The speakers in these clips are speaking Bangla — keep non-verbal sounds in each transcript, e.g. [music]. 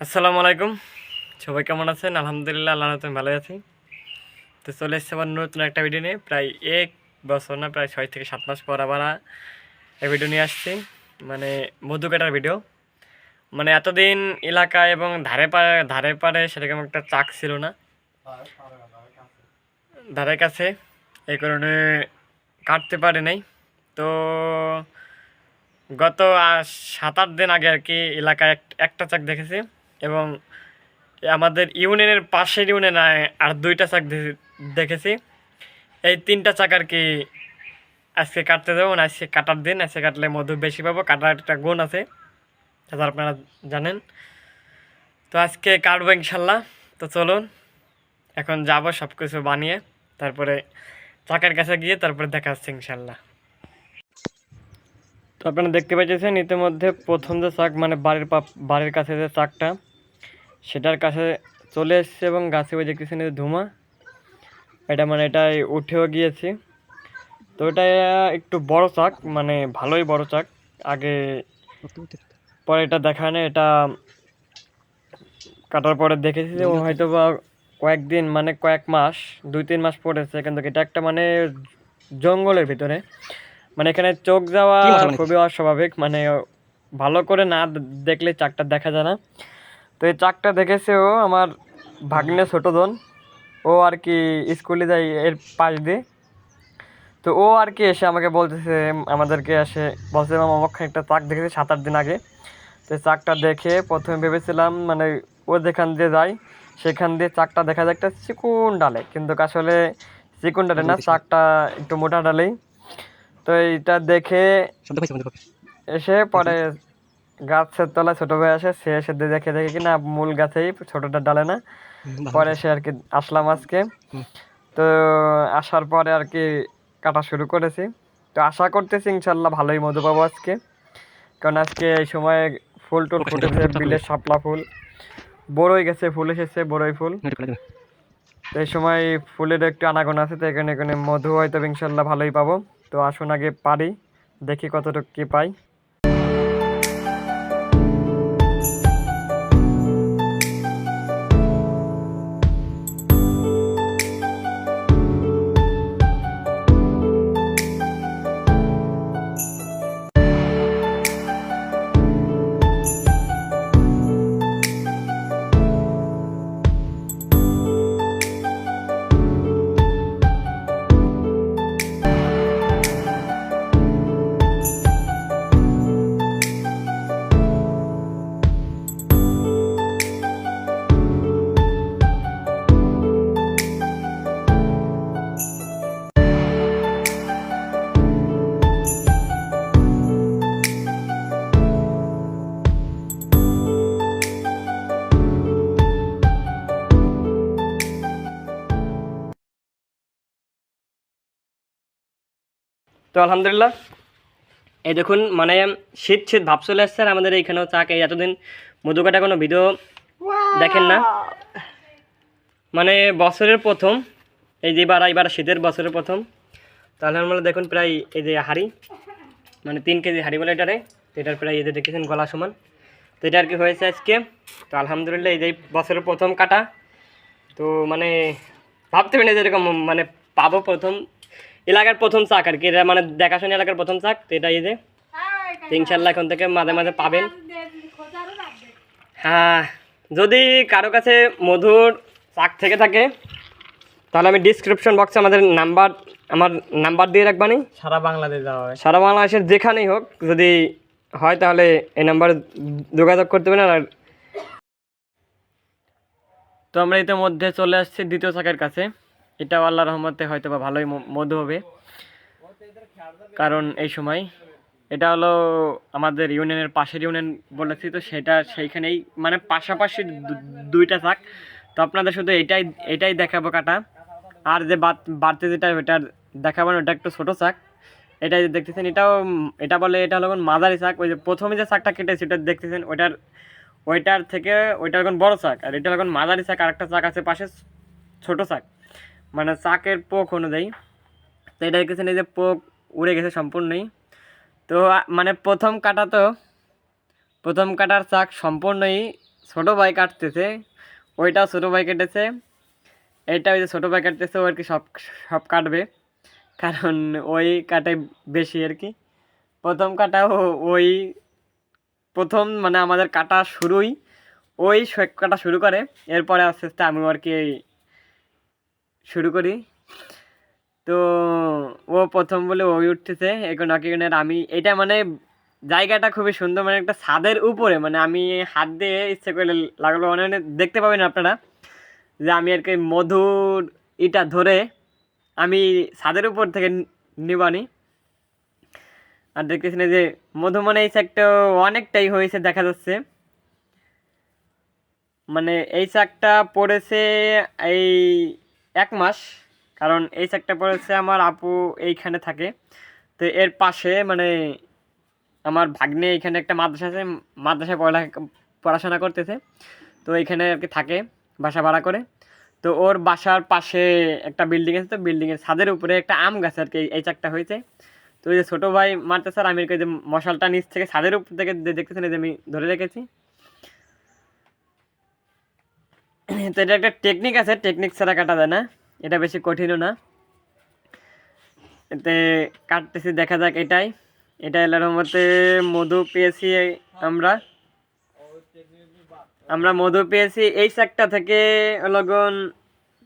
আসসালামু আলাইকুম। সবাই কেমন আছেন? আলহামদুলিল্লাহ আল্লাহ তুমি ভালো আছি। তো চলে এসছে আবার নতুন একটা ভিডিও নিয়ে। প্রায় এক বছর না, প্রায় ছয় থেকে সাত মাস পর আবার এই ভিডিও নিয়ে আসছি। মানে মধু কাটার ভিডিও মানে এতদিন এলাকা এবং ধারে পাড়ে ধারে পাড়ে সেরকম একটা চাক ছিল না। ধারে কাছে। এই কারণে কাটতে পারে নাই। তো গত সাত আট দিন আগে আর কি এলাকায় এক- একটা চাক দেখেছি। এবং আমাদের ইউনিয়নের পাশের ইউনিয়নে আর দুইটা চাক দেখেছি। এই তিনটা চাক আর কি আজকে কাটতে দেবো, না আজকে কাটার দিন, আজকে কাটলে মধু বেশি পাবো, কাটার একটা গুণ আছে সেটা আপনারা জানেন। তো আজকে কাটবো ইনশাল্লাহ। তো চলুন, এখন যাব সব কিছু বানিয়ে, তারপরে চাকার কাছে গিয়ে তারপরে দেখা যাচ্ছে ইনশাল্লাহ। তো আপনারা দেখতে পাচ্ছেন ইতিমধ্যে প্রথম যে চাক মানে বাড়ির বাড়ির কাছে যে চাকটা সেটার কাছে চলে এসছে এবং গাছে ওই দেখতেছেন ধুমা। এটা মানে এটাই উঠেও গিয়েছি। তো এটা একটু বড় চাক মানে ভালোই বড় চাক। আগে পরে এটা দেখায় না এটা কাটার পরে দেখেছি যে ও হয়তো বা কয়েকদিন মানে কয়েক মাস দুই তিন মাস পড়েছে। কিন্তু এটা একটা মানে জঙ্গলের ভিতরে। মানে এখানে চোখ যাওয়া বানিয়েছিস? খুবই অস্বাভাবিক। মানে ভালো করে না দেখলে চাকটা দেখা যায় না। তো এই চাকটা দেখেছে ও আমার ভাগ্নে ছোট বোন ও আর কি স্কুলে যায় এর পাশ দিয়ে। তো ও আর কি এসে আমাকে বলতেছে আমাদেরকে এসে বলছে মামা আমাকে একটা চাক দেখেছি সাত আট দিন আগে। তো এই চাকটা দেখে প্রথমে ভেবেছিলাম মানে ও যেখান দিয়ে যায় সেখান দিয়ে চাকটা দেখা যায় একটা চিকুন ডালে। কিন্তু আসলে চিকুন ডালে না চাকটা একটু মোটা ডালেই। তো এইটা দেখে এসে পরে গাছের তলায় ছোট ভাই আসে সে এসে দেখে দেখে কি না মূল গাছেই ছোটটা ডালে না। পরে সে আর কি আসলাম আজকে। তো আসার পরে আর কি কাটা শুরু করেছি। তো আশা করতেছি ইনশাল্লাহ ভালোই মধু পাবো আজকে। কারণ আজকে এই সময় ফুল টুল ফুটেছে বিলের শাপলা ফুল। বড়ই গেছে ফুল এসেছে বড়ই ফুল। তো এই সময় ফুলের একটু আনাগোনা আছে তো এখানে এখানে মধু হয়তো ইনশাল্লাহ ভালোই পাবো। তো আসুন আগে পারি দেখি কতটুকু কি পাই। তো আলহামদুলিল্লাহ। এই দেখুন মানে শীত শীত ভাব চলে আসছে আর আমাদের এইখানেও চাক এই এতদিন মধু কাটা কোনো ভিডিও দেখেন না। মানে বছরের প্রথম এই যে এবার এবার শীতের বছরের প্রথম। তো আলহামদুলিল্লাহ দেখুন প্রায় এই যে হাড়ি মানে তিন কেজি হাড়ি বলে এটারে। তো এটার প্রায় এই যে দেখেছেন গলা সমান। তো এটা আর কি হয়েছে আজকে? তো আলহামদুলিল্লাহ এই যে বছরের প্রথম কাটা। তো মানে ভাবতে পারি না যে এরকম মানে পাবো প্রথম। এলাকার প্রথম চাক আর কি এটা মানে দেখাশোনা এলাকার প্রথম চাক তো এটা এই যে। ইনশাল্লাহ এখন থেকে মাঝে মাঝে পাবেন। হ্যাঁ যদি কারও কাছে মধুর চাক থেকে থাকে তাহলে আমি ডিসক্রিপশন বক্সে আমাদের নাম্বার আমার নাম্বার দিয়ে রাখবানি সারা বাংলাদেশ যাওয়া হয়। সারা বাংলাদেশের যেখানেই হোক যদি হয় তাহলে এই নাম্বারে যোগাযোগ করতে পারেন আর তো আমরা ইতিমধ্যে চলে আসছি দ্বিতীয় চাকের কাছে। এটাও আল্লাহ রহমতে হয়তো বা ভালোই মধু হবে। কারণ এই সময় এটা হলো আমাদের ইউনিয়নের পাশের ইউনিয়ন বলেছি তো, সেটা সেইখানেই মানে পাশাপাশি দুইটা চাক তো আপনাদের শুধু এটাই এটাই দেখাবো কাটা। আর যে বাড়তে যেটা ওটা দেখাবো না, ওটা একটু ছোটো চাক এটা যে দেখতেছেন, এটাও এটা বলে এটা হলো মাঝারি চাক ওই যে প্রথমে যে চাকটা কেটেছে, ওটা দেখতেছেন ওইটার ওইটার থেকে ওইটার এখন বড় চাক আর এটা এখন মাঝারি চাক আর একটা চাক আছে পাশে, ছোটো চাক মানে চাকের পোক অনুযায়ী। তো এটা দেখতেছেন এই যে পোক উড়ে গেছে সম্পূর্ণই। তো মানে প্রথম কাটা তো, প্রথম কাটার চাক সম্পূর্ণই ছোটো ভাই কাটতেছে ওইটাও ছোটো ভাই কেটেছে এটা ওই যে ছোটো ভাই কাটতেছে, ও আর কি সব সব কাটবে। কারণ ওই কাটে বেশি আর কি। প্রথম কাটাও ওই প্রথম মানে আমাদের কাটা শুরুই, ওই কাটা শুরু করে, এরপরে আস্তে আস্তে আমি আর কি শুরু করি। তো ও প্রথম বলে ওই উঠতেছে, এখন এখানে আমি, এটা মানে জায়গাটা খুবই সুন্দর মানে একটা ছাদের উপরে মানে আমি হাত দিয়ে ইচ্ছে করে লাগল মানে দেখতে পাবেন আপনারা, যে আমি আর কি মধুর ইটা ধরে আমি ছাদের উপর থেকে নিবানি আর দেখতেছি না যে মধু মানে এই শাকটা অনেকটাই হয়েছে, দেখা যাচ্ছে। মানে এই শাকটা পড়েছে এই এক মাস, কারণ এই শাকটা পড়েছে আমার আপু এইখানে থাকে। তো এর পাশে মানে আমার ভাগ্নে এখানে একটা মাদ্রাসা আছে, মাদ্রাসায় পড়া, পড়াশোনা করতেছে। তো এইখানে আর কি থাকে, বাসা ভাড়া করে। তো ওর বাসার পাশে একটা বিল্ডিং আছে, তো বিল্ডিংয়ের ছাদের উপরে একটা আম গাছ আর কি এই চাকটা হয়েছে। তো ওই যে ছোটো ভাই মারতে স্যার আমি যে মশালটা নিচ থেকে ছাদের উপর থেকে দেখতেছেন যে আমি ধরে রেখেছি। [coughs] তো এটা একটা টেকনিক আছে টেকনিক ছাড়া কাটা যায় না। এটা বেশি কঠিনও না। এতে কাটতেছি, দেখা যাক এটাই। এটা এলার মধ্যে মধু পেয়েছি আমরা। আমরা মধু পেয়েছি এই শাকটা থেকে লগন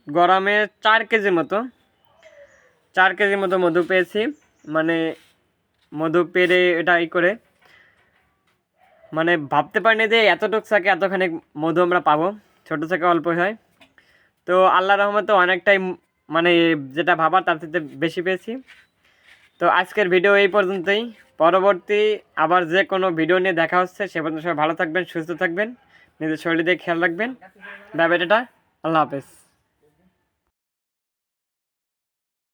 গরমে চার কেজির মতো। চার কেজির মতো মধু পেয়েছি। মানে মধু পেরে এটা ই করে। মানে ভাবতে পারিনি যে এতটুক শাকে এতখানি মধু আমরা পাবো। ছোটো থেকে অল্পই হয়। তো আল্লাহ রহমতে অনেকটাই মানে যেটা ভাবার তার থেকে বেশি পেয়েছি। তো আজকের ভিডিও এই পর্যন্তই। পরবর্তী আবার যে কোনো ভিডিও নিয়ে দেখা হচ্ছে, সে পর্যন্ত সবাই ভালো থাকবেন, সুস্থ থাকবেন, নিজের শরীর দিয়ে খেয়াল রাখবেন। ব্যাপারটা আল্লাহ হাফেজ।